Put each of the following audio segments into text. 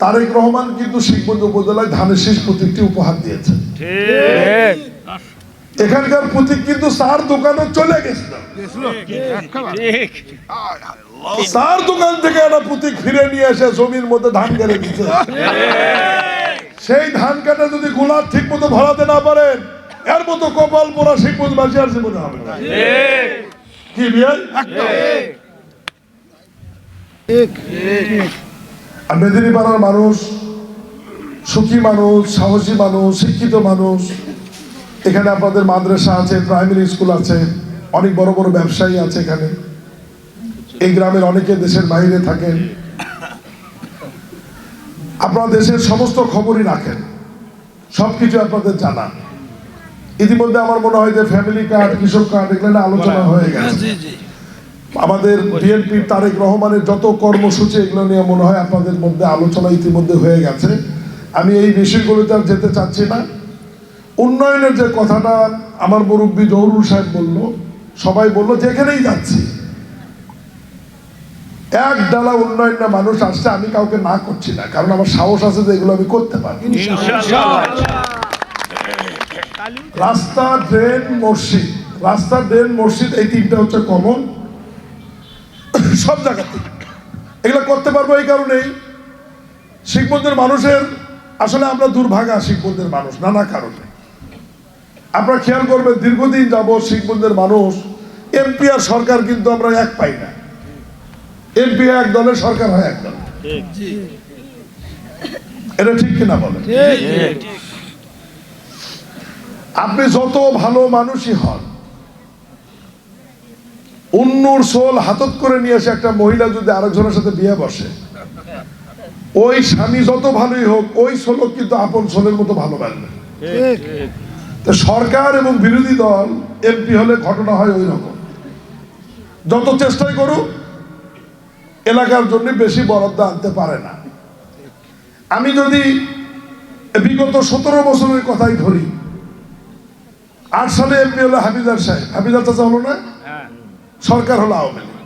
তারেক রহমান কিন্তু শিখগঞ্জ উপজেলায় ধানের শীষ প্রতীকটি উপহার দিয়েছে। এখানকার প্রতীক কিন্তু চার দোকানে চলে গেছিল। চার দোকান থেকে একটা প্রতীক ফিরে নিয়ে এসে জমির মধ্যে ধান কেটে দিচ্ছে সেই ধান কাটা যদি গোলার ঠিক মতো ভরাতে না পারেন এর মতো কপাল পোড়া শিখগঞ্জ বাসী আর জীবনে হবে না। কি আর মেদিনী পাড়ার মানুষ সুখী মানুষ সাহসী মানুষ শিক্ষিত মানুষ এখানে আপনাদের মাদ্রাসা আছে প্রাইমারি স্কুল আছে অনেক বড় বড় ব্যবসায়ী আছে এখানে। এই গ্রামের অনেকে দেশের বাইরে থাকেন। আপনারা দেশের সমস্ত খবরই রাখেন। সবকিছু আপনাদের জানা। ইতিমধ্যে আমার মনে হয় যে ফ্যামিলি কার্ড কৃষক কার্ড এগুলো আলোচনা হয়ে গেছে। আমাদের বিএনপির তারেক রহমানের যত কর্মসূচি এগুলো নিয়ে মনে হয় আপনাদের মধ্যে আলোচনা ইতিমধ্যে হয়ে গেছে। আমি এই বিষয়গুলোতে আর যেতে চাচ্ছি না। উন্নয়নের যে কথাটা আমার মুরব্বী জহরুল সাহেব বলল সবাই বলল যেখানেই যাচ্ছি। এক ডালা উন্নয়ন না মানুষ আসছে আমি কাউকে না করছি না কারণ আমার সাহস আছে যে এগুলো আমি করতে পারি রাস্তা ড্রেন মসজিদ। রাস্তা ড্রেন মসজিদ এই তিনটা হচ্ছে কমন সব জায়গাতে। এগুলো করতে পারব এই কারণেই। শিখবন্ধের মানুষের আসলে আমরা দুর্ভাগা শিখবন্ধের মানুষ নানা কারণে। আপনারা খেয়াল করবেন দীর্ঘদিন যাব শিখবন্ধের মানুষ এমপি আর সরকার কিন্তু আমরা এক পাই না। এমপি এক দলের সরকার হয় এক দল এটা ঠিক কিনা বলেন? আপনি যত ভালো মানুষই হন উন্নুর সোল হাতত করে নিয়ে এসে একটা মহিলা যদি আরেকজনের সাথে বিয়ে বসে ওই স্বামী যত ভালোই হোক ওই সোলক কিন্তু আপন সোলের মতো ভালোবাসবে তো সরকার এবং বিরোধী দল এমপি হলে ঘটনা হয় ওই রকম। যত চেষ্টাই করুক এলাকার জন্য বেশি বরাদ্দ আনতে পারে না। আমি যদি বিগত সতেরো বছরের কথাই ধরি আট সালে এমপি হলো হাবিদার সাহেব হাবিদার চাচা হলো না? সরকার হলো আওয়ামী লীগ।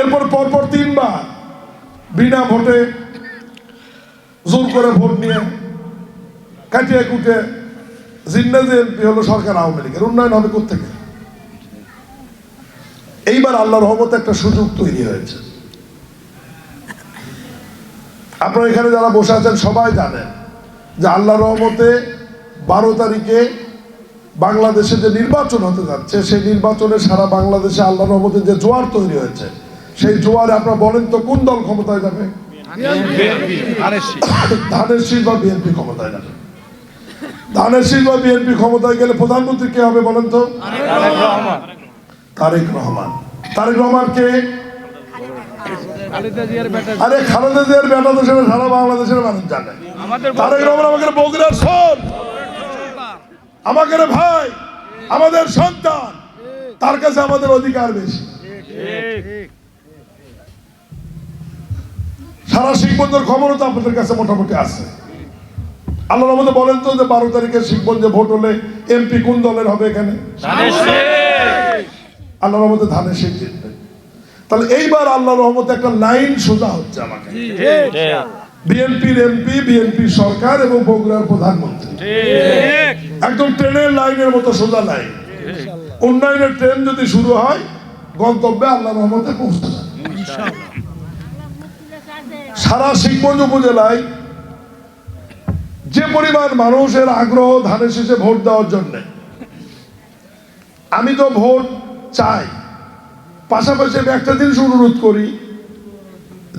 এরপর পরপর তিনবার বিনা ভোটে জোর করে ভোট নিয়ে কাটিয়ে কুটে জিন্নাজে এমপি হলো সরকার আওয়ামী লীগের। উন্নয়ন হবে কোথেকে এইবার আল্লাহ রহমতে একটা সুযোগ তৈরি হয়েছে। আপনারা এখানে যারা বসে আছেন সবাই জানেন যে আল্লাহ রহমতে বারো তারিখে বাংলাদেশে যে নির্বাচন হতে যাচ্ছে, সেই নির্বাচনে সারা বাংলাদেশে আল্লাহ রহমতে যে জোয়ার তৈরি হয়েছে, সেই জোয়ারে আপনারা বলেন তো কোন দল ক্ষমতায় যাবে? তো? তারেক রহমান। তারেক রহমান সারা বাংলাদেশের মানুষ তারেক রহমান আমাকে বগুড়ার সন আমাকে রে ভাই আমাদের সন্তান তার কাছে আমাদের অধিকার বেশি। সারা শিখবন্ধের খবরও তো আপনাদের কাছে মোটামুটি আছে। আল্লাহর মধ্যে বলেন তো যে বারো তারিখে শিখবন্ধে ভোট হলে এমপি কোন দলের হবে এখানে? আল্লাহর রহমতে ধানের শিখ জিতবে। তাহলে এইবার আল্লাহর রহমতে একটা লাইন সোজা হচ্ছে আমাকে। বিএনপির এমপি বিএনপি সরকার এবং বগুড়ার প্রধানমন্ত্রী। একদম ট্রেনের লাইনের মতো সোজা লাইন। উন্নয়নের ট্রেন যদি শুরু হয় গন্তব্যে আল্লাহ রহমতে পৌঁছতে সারা শিখগঞ্জ উপজেলায় যে পরিমাণ মানুষের আগ্রহ ধানের শেষে ভোট দেওয়ার জন্য আমি তো ভোট চাই। পাশাপাশি আমি একটা জিনিস অনুরোধ করি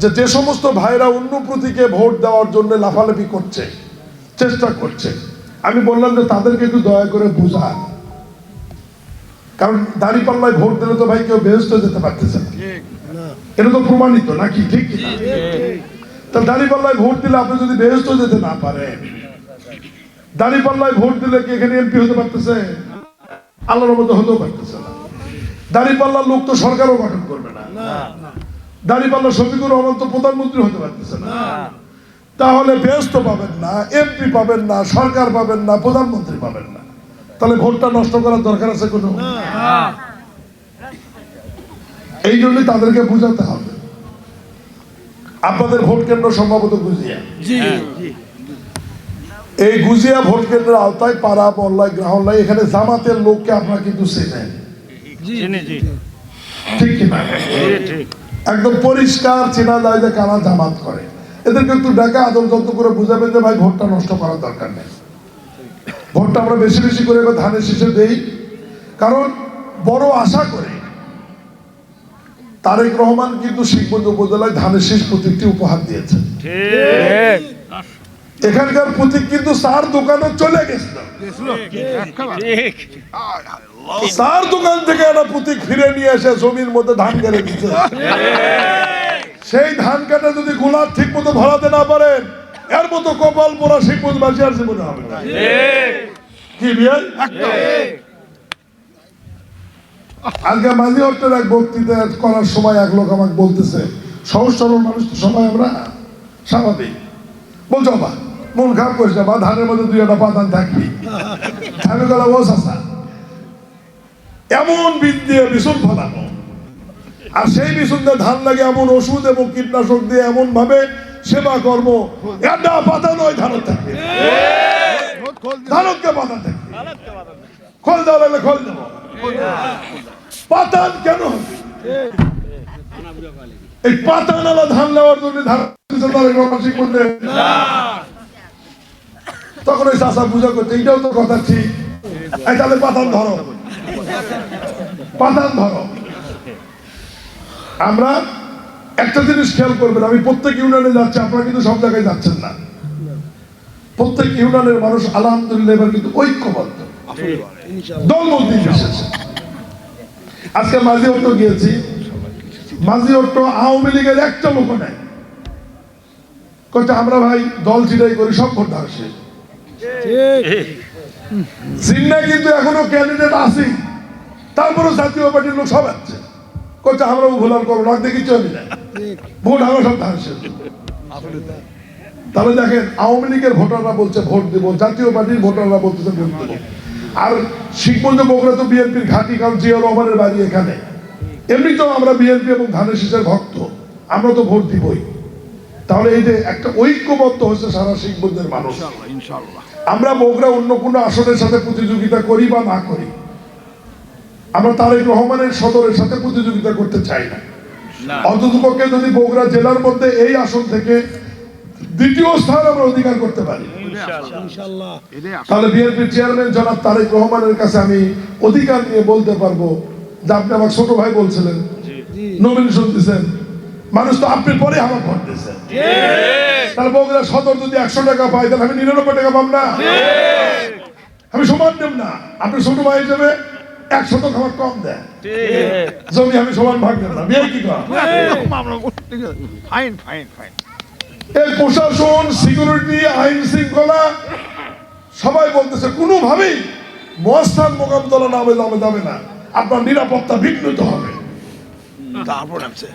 যে যে সমস্ত ভাইরা অন্য প্রতীকে ভোট দেওয়ার জন্য লাফালাফি করছে, চেষ্টা করছে, আমি বললাম যে তাদেরকে একটু দয়া করে বুঝান। কারণ দাঁড়িপাল্লায় ভোট দিলে তো ভাই কেউ বেহস্ত যেতে পারতেছে না। এটা তো প্রমাণিত নাকি, ঠিক কি না? তা দাঁড়িপাল্লায় ভোট দিলে আপনি যদি বেহস্ত যেতে না পারেন, দাঁড়িপাল্লায় ভোট দিলে কি এখানে এমপি হতে পারতেছে? আল্লাহর মতো হতেও পারতেছে না। দাঁড়িপাল্লার লোক তো সরকারও গঠন করবে না। দাঁড়িপাল্লা শফিকুর রহমান তো প্রধানমন্ত্রী হতে পারতেছে না। তাহলে ব্যস্ত পাবেন না এমপি পাবেন না সরকার পাবেন না প্রধানমন্ত্রী পাবেন না। তাহলে ভোটটা নষ্ট করার দরকার আছে কোনো? এই জন্যই তাদেরকে বুঝাতে হবে। আপনাদের ভোট কেন্দ্র সম্ভবত গুজিয়া। এই গুজিয়া ভোট কেন্দ্রের আওতায় পাড়া মহল্লায় গ্রাহল্লায় এখানে জামাতের লোককে আপনারা কিন্তু চেনেন। ঠিক কিনা ঠিক। একদম পরিষ্কার চেনা যায় যে কারা জামাত করে। এদেরকে একটু ডাকা আদল যন্ত্র করে বুঝাবেন যে ভাই ভোটটা নষ্ট করার দরকার নেই। ভোটটা আমরা বেশি বেশি করে এবার ধানের শীষে দেই। কারণ বড় আশা করে তারেক রহমান কিন্তু শিখগঞ্জ উপজেলায় ধানের শীষ প্রতীকটি উপহার দিয়েছে ঠিক। এখানকার প্রতীক কিন্তু সার দোকানে চলে গেছিল। সার দোকান থেকে একটা প্রতীক ফিরে নিয়ে এসে জমির মধ্যে ধান কেড়ে দিচ্ছে সেই ধান কাটা যদি গোলাপ ঠিক মতো ভরাতে না পারেন, এর মতো কপাল পোড়া শিখবুজ বাসি আর জীবনে হবে না। কি আজকে মাঝি হট্টের এক বক্তৃতা করার সময় এক লোক আমাকে বলতেছে, সহজ সরল মানুষ সবাই আমরা স্বাভাবিক। বলছো বা মন খারাপ করিস না, বা ধানের মধ্যে দুই একটা পাতান থাকবি। আমি গেলাম, ও চাষা এমন বীজ দিয়ে বিছুন ফলানো আর সেই বিছুন ধান লাগে এমন ওষুধ এবং কীটনাশক দিয়ে এমন ভাবে সেবা কর্ম। একটা পাতা নয়, ধানত থাকবে ধানতকে পাতা থাকবে খোল দেওয়া লাগলে খোল দেবো। পাতান কেন এই পাতান আলা ধান নেওয়ার জন্য ধান দিছে তারেক রহমান শিখ বলতে তখন ওই চাষা পূজা করছে এইটাও তো কথা ঠিক। তাহলে পাতান ধরো। পাতান ধরো। আমরা একটা জিনিস খেয়াল করবেন, আমি প্রত্যেক ইউনিয়নে যাচ্ছি, আপনারা কিন্তু সব জায়গায় যাচ্ছেন না। প্রত্যেক ইউনিয়নের মানুষ আলহামদুলিল্লাহ এবার কিন্তু ঐক্যবদ্ধ। দলবল নির্বিশেষে আজকে মাঝি অটো গিয়েছি। মাঝি অটো আওয়ামী লীগের একটা লোক নেই। কইতে আমরা ভাই দল চিটাই করি, সব ভোট আসে সিন্না কিন্তু এখনও ক্যান্ডিডেট আছে। তারপরে জাতীয় পার্টির লোক সব আছে কইতে আমরা ভুলার করব না। দেখি চলি না। ভোট আমরা সব ধারছে তাহলে দেখেন আওয়ামী লীগের ভোটাররা বলছে ভোট দেবো। জাতীয় পার্টির ভোটাররা বলতেছে ভোট দেবো। আর শিখবন্ধ বগুড়া তো বিএনপির ঘাঁটি কারণ জিয়া রহমানের বাড়ি এখানে। এমনিতেও আমরা বিএনপি এবং ধানের শীষের ভক্ত। আমরা তো ভোট দিবই। তাহলে এই যে একটা ঐক্যবদ্ধ হচ্ছে সারা শিখবন্ধের মানুষ। আমরা বগুড়া অন্য কোনো আসনের সাথে প্রতিযোগিতা করি বা না করি আমরা তারেক রহমানের সদরের সাথে প্রতিযোগিতা করতে চাই না। অন্ততপক্ষে যদি বগুড়া জেলার মধ্যে এই আসন থেকে দ্বিতীয় স্থান আমরা অধিকার করতে পারি। তাহলে বিএনপির চেয়ারম্যান জনাব তারেক রহমানের কাছে আমি অধিকার নিয়ে বলতে পারব যে আপনি আমার ছোট ভাই বলছিলেন নমিনেশন দিচ্ছেন মানুষ তো আপনি পরে আমার ভোট দিয়েছেন তাহলে বগুড়া সদর যদি একশো টাকা পাই তাহলে আমি নিরানব্বই টাকা পাব না আমি সমান দেব না। আপনি ছোট ভাই হিসেবে একশো টাকা আমার কম দেন। জমি আমি সমান ভাগ দেব না। বিয়ে কি ফাইন ফাইন ফাইন এই প্রশাসন সিকিউরিটি আইন শৃঙ্খলা সবাই বলতেছে কোনোভাবেই মহাস্থান মোকামতলা নামে যাবে যাবে না। আপনার নিরাপত্তা বিঘ্নিত হবে। তারপর আছে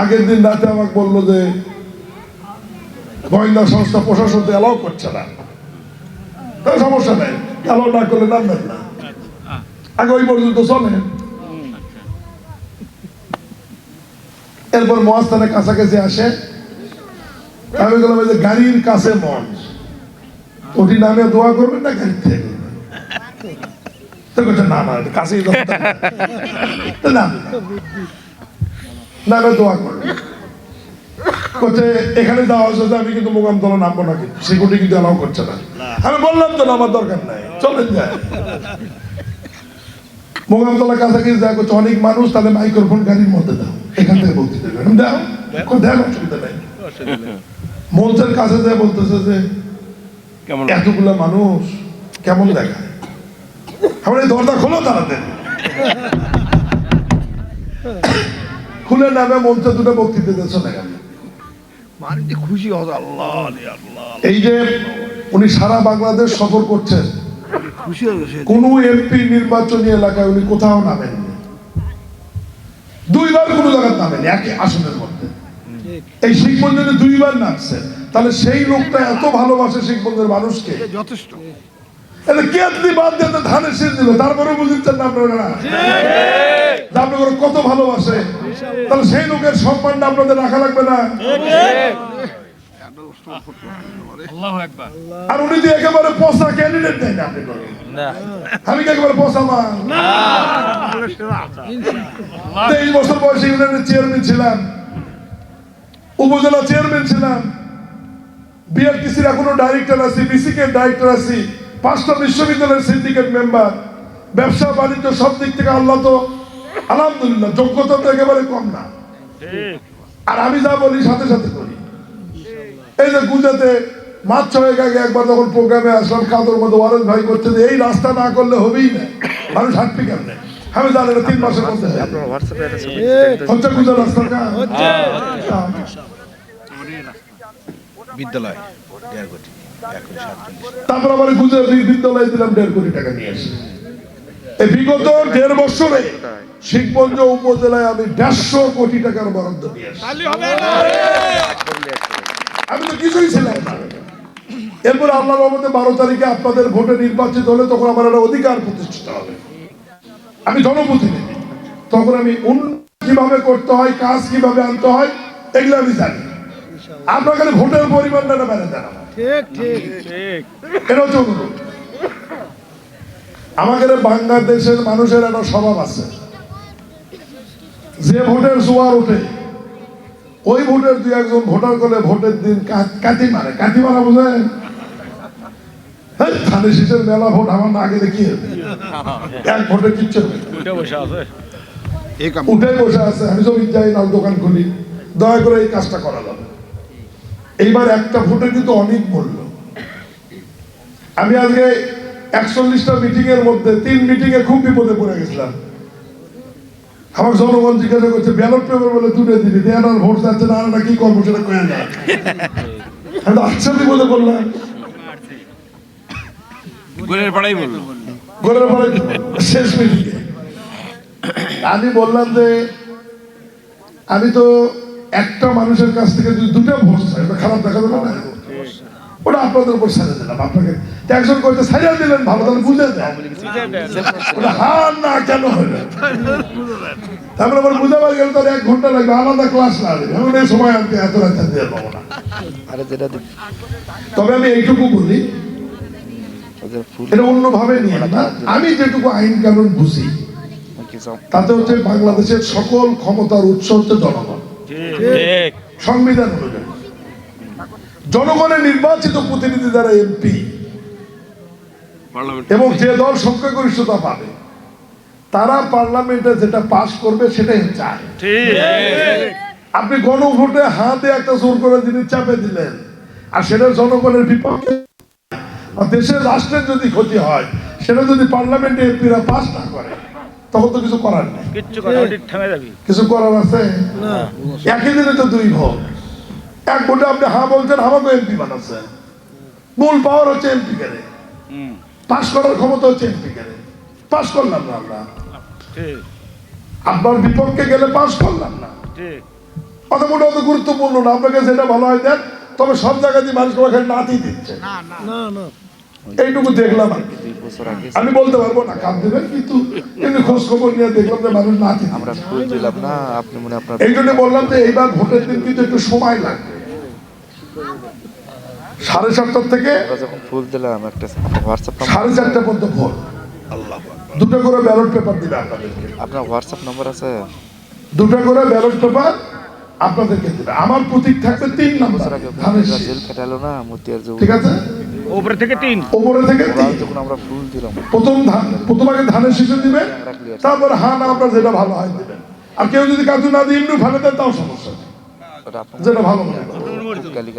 আগের দিন রাতে আমাকে বলল যে গোয়েন্দা সংস্থা প্রশাসন তো অ্যালাউ করছে না। সমস্যা নেই অ্যালাউ না করলে নামবেন না। আগে ওই পর্যন্ত চলে। এরপর মহাস্থানের কাছাকাছি আসে। আমি বললাম যে গাড়ির কাছে মঞ্চ ওটি নামে দোয়া করবেন না গাড়ির থেকে? না না কাছেই তো না দোয়া করছে এখানে যাওয়া হচ্ছে আমি কিন্তু মোকাম দলে নামবো না কিন্তু সিকিউরিটি কিন্তু অ্যালাউ করছে না। আমি বললাম তো আমার দরকার নাই। চলেন যায় মোকামতলা কাছাকাছি দেখা করছে অনেক মানুষ তাদের মাইক্রোফোন গাড়ির মধ্যে দাও। এখান থেকে বলতে দেবে। দাও দেন অসুবিধা নাই। মঞ্চের কাছে যে বলতেছে যে এতগুলা মানুষ কেমন দেখায়? আমার এই দরজা খোলো তাড়াতাড়ি। খুলে নামে মঞ্চে দুটো বক্তৃতা দিয়ে চলে গেল। খুশি আল্লাহ এই যে উনি সারা বাংলাদেশ সফর করছেন কোন এমপি নির্বাচনী এলাকায় উনি কোথাও নামেননি। দুইবার কোন জায়গায় নামেন একই আসনের মধ্যে। এই শিখ মন্দিরে দুইবার নামছে। তাহলে সেই লোকটা এত ভালোবাসে শিখ মন্দিরের মানুষকে। যথেষ্ট। এটা কেতলি বাদ দিয়ে ধানের শীষ দিল তারপরে বুঝছেন না আপনারা? কত ভালোবাসে? তাহলে সেই লোকের সম্মানটা আপনাদের রাখা লাগবে না? আর উনি যে একেবারে পচা ক্যান্ডিডেট দেন আপনি আমি একেবারে পচা মা? তেইশ বছর বয়সে ইউনিয়নের চেয়ারম্যান ছিলাম। উপজেলা চেয়ারম্যান ছিলাম। বিআরটিসির এখনও ডাইরেক্টর আছি বিসিকে ডাইরেক্টর আছি। পাঁচটা বিশ্ববিদ্যালয়ের সিন্ডিকেট মেম্বার ব্যবসা বাণিজ্য সব দিক থেকে আল্লাহ তো আলহামদুলিল্লাহ যোগ্যতা তো একেবারে কম না। আর আমি যা বলি সাথে সাথে করি। এই যে গুজাতে মাছ ছয়েক আগে একবার যখন প্রোগ্রামে আসলাম কাদর মধ্যে ওয়ারেন ভাই করছে যে এই রাস্তা না করলে হবেই না। মানুষ হাঁটবি কেমনে? আমি জানি না তিন মাসের মধ্যে হয়ে হচ্ছে গুজা রাস্তাটা বিদ্যালয় তারপর আবার গুজরাট বিদ্যালয়ে দিলাম দেড় কোটি টাকা নিয়ে আসি বিগত দেড় বছরে শিখগঞ্জ উপজেলায় আমি দেড়শো কোটি টাকার বরাদ্দ নিয়ে আমি তো কিছুই ছিলাম না। এরপর আল্লাহ রহমতে বারো তারিখে আপনাদের ভোটে নির্বাচিত হলে তখন আমার একটা অধিকার প্রতিষ্ঠিত হবে। আমি জনপ্রতিনিধি তখন আমি উন্নয়ন কীভাবে করতে হয় কাজ কীভাবে আনতে হয় এগুলো আমি জানি। আপনার খালি ভোটের পরিমাণটা বেড়ে আমার ঠিক এটা আমাদের বাংলাদেশের মানুষের একটা স্বভাব আছে। যে ভোটের জোয়ার ওঠে ওই ভোটের দুই একজন ভোটার করলে ভোটের দিন কা- কাটি মারে। কাটি মারা শীষের মেলা ভোট আমার না এক কিচ্ছু হবে উঠে বসে আছে। আমি জমি যাই না দোকান খুলি দয়া করে এই কাজটা করা যাবে এইবার একটা ভোটে কিন্তু অনেক মূল্য আমি আজকে একচল্লিশটা মিটিং এর মধ্যে তিন মিটিং এ খুব বিপদে পড়ে গেছিলাম। আমার জনগণ জিজ্ঞাসা করছে ব্যালট পেপার বলে তুলে দিবি দেন আর ভোট যাচ্ছে না আর কি করব সেটা কয়ে না। আমি আচ্ছা বিপদে পড়লাম গুলের পাড়াই বলল। ঘরের পরে শেষ মিটিংয়ে। আমি বললাম যে আমি তো একটা মানুষের কাছ থেকে যদি দুটো ভোট চাই ওটা খারাপ দেখা যাবে না ওটা আপনাদের উপর ছেড়ে দিলাম আপনাকে। একজন করতে ছাড়িয়ে দিলেন ভালো তাহলে বুঝে দেন। ওটা হার না কেন হলো তারপরে আবার বুঝাবার গেলে তার এক ঘণ্টা লাগবে আলাদা ক্লাস লাগবে এখন এই সময় আমি এত রাত দিয়ে পাবো না। যেটা তবে আমি এইটুকু বলি এটা অন্যভাবে নিয়ে না। আমি যেটুকু আইন কানুন বুঝি সব তাতে হচ্ছে বাংলাদেশের সকল ক্ষমতার উৎস হচ্ছে জনগণ। ঠিক। সংবিধান অনুযায়ী। জনগণের নির্বাচিত প্রতিনিধি দ্বারা এমপি এবং যে দল সংখ্যাগরিষ্ঠতা পাবে তারা পার্লামেন্টে যেটা পাশ করবে সেটাই। ঠিক। আপনি গণভোটে হাতে একটা জোর করে জিনিস চাপে দিলেন আর সেটা জনগণের বিপক্ষে দেশের রাষ্ট্রের যদি ক্ষতি হয় সেটা যদি পার্লামেন্টে এমপিরা পাস না করে তখন তো কিছু করার নেই। কিছু করার আছে? একই দিনে তো দুই ভোট এক ভোটে আপনি হা বলছেন আমাকে এমপি বানাচ্ছেন মূল পাওয়ার হচ্ছে এমপি কে পাস করার ক্ষমতা হচ্ছে এমপি কে পাস করলাম না আমরা। আপনার বিপক্ষে গেলে পাস করলাম না। ঠিক। অত মোটা অত গুরুত্বপূর্ণ না। আপনাকে যেটা ভালো হয় দেন তবে সব জায়গায় দিয়ে মানুষ ওখানে নাতি দিচ্ছে। এইটুকু দেখলাম আর কি। দুই বছর আগে আমি বলতে পারব না কাম দেবেন কিন্তু কিন্তু খোঁজ খবর নিয়ে দেখলাম যে মানুষ দিচ্ছে। আমরা দিলাম না আপনি মনে আপনার এই জন্য বললাম যে এইবার ভোটের দিন কিন্তু একটু সময় লাগবে। সাড়ে সাতটার থেকে আমরা যখন ফুল দিলাম একটা হোয়াটসঅ্যাপ সাড়ে চারটা পর্যন্ত ভোট। দুটো করে ব্যালট পেপার দিবে আপনাদেরকে। আপনার হোয়াটসঅ্যাপ নাম্বার আছে? দুটো করে ব্যালট পেপার আপনাদেরকে দিবে। আমার প্রতীক থাকবে তিন নাম্বার। জেল কাটালো না মতিয়ার ঠিক আছে? উপরে থেকে তিন। ওপরে থেকে যখন আমরা ফুল দিলাম। প্রথম ধান প্রথম আগে ধানের শিশু দিবেন তারপর হা না আপনার যেটা ভালো হয় দিবেন। আর কেউ যদি কাজু না দিয়ে এমনি ফেলে দেন তাও সমস্যা যেটা ভালো মনে।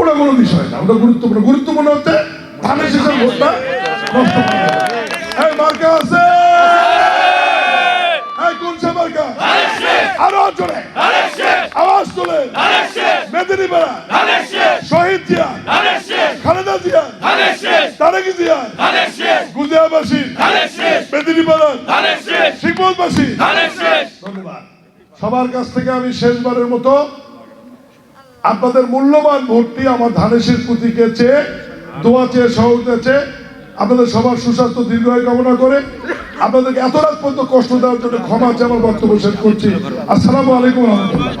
ওটা কোনো বিষয় না ওটা গুরুত্বপূর্ণ। গুরুত্বপূর্ণ হচ্ছে ধানের শেষের ভোটটা নষ্ট এই মার্কা আছে। এই কোন সে মার্কা? আরও জোরে। আওয়াজ তোলে। মেদিনীপাড়া। শহীদ জিয়া। খালেদা জিয়া। তারেকি জিয়া? গুজিয়াবাসী মেদিনীপাড়া শিকমতবাসী ধন্যবাদ। সবার কাছ থেকে আমি শেষবারের মতো আপনাদের মূল্যবান ভোটটি আমার প্রতীকে চেয়ে দোয়া চেয়ে সহযোগিতা চেয়ে আপনাদের সবার সুস্বাস্থ্য দীর্ঘায়ু কামনা করে আপনাদেরকে এত রাত পর্যন্ত কষ্ট দেওয়ার জন্য ক্ষমা চেয়ে আমার বক্তব্য শেষ করছি। আসসালামু আলাইকুম রহমতুল্লাহ।